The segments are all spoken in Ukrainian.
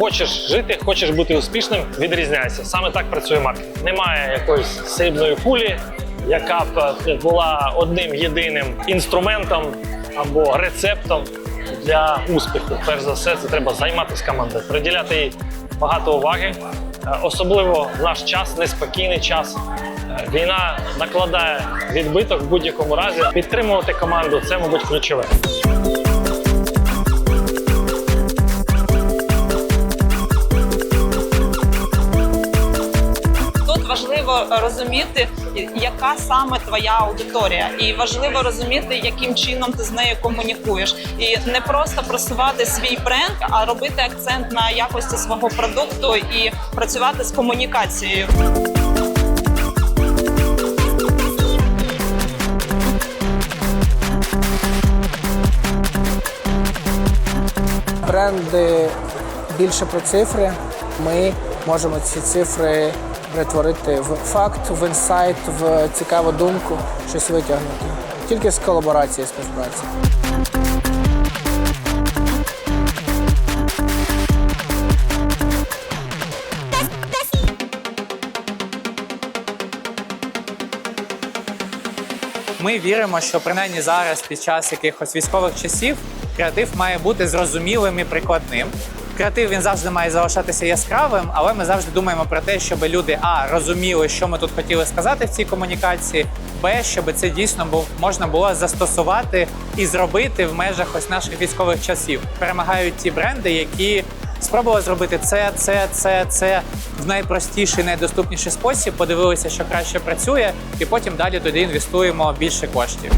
хочеш жити, хочеш бути успішним, відрізняйся. Саме так працює маркетинг. Немає якоїсь срібної кулі, яка б е, була одним єдиним інструментом або рецептом для успіху. Перш за все, це треба займатися командою, приділяти їй багато уваги. Е, Особливо в наш час, неспокійний час. Е, Війна накладає відбиток в будь-якому разі. Підтримувати команду це, мабуть, ключове. Розуміти, яка саме твоя аудиторія, і важливо розуміти, яким чином ти з нею комунікуєш, і не просто просувати свій бренд, а робити акцент на якості свого продукту і працювати з комунікацією. бренди більше про цифри. Ми можемо ці цифри перетворити в факт, в інсайт, в цікаву думку, щось витягнути. Тільки з колаборації, співпраці. Ми віримо, що принаймні зараз, під час якихось військових часів, креатив має бути зрозумілим і прикладним. Креатив він завжди має залишатися яскравим, але ми завжди думаємо про те, щоб люди а розуміли, що ми тут хотіли сказати в цій комунікації, б, щоб це дійсно був можна було застосувати і зробити в межах ось наших військових часів. Перемагають ті бренди, які спробували зробити це, це, це, це в найпростіший, найдоступніший спосіб. Подивилися, що краще працює, і потім далі туди інвестуємо більше коштів.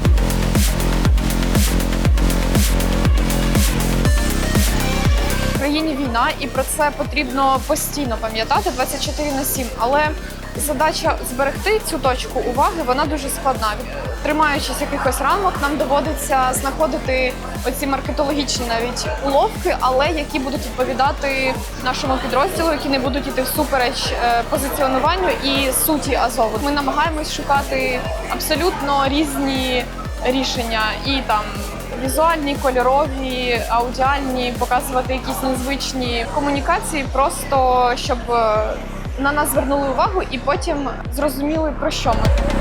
Країні війна, і про це потрібно постійно пам'ятати 24 на 7. Але задача зберегти цю точку уваги вона дуже складна. Тримаючись якихось рамок, нам доводиться знаходити оці маркетологічні навіть уловки, але які будуть відповідати нашому підрозділу, які не будуть іти всупереч е, позиціонуванню і суті Азову. Ми намагаємось шукати абсолютно різні рішення і там візуальні, кольорові, аудіальні, показувати якісь незвичні комунікації, просто щоб е, на нас звернули увагу і потім зрозуміли про що ми.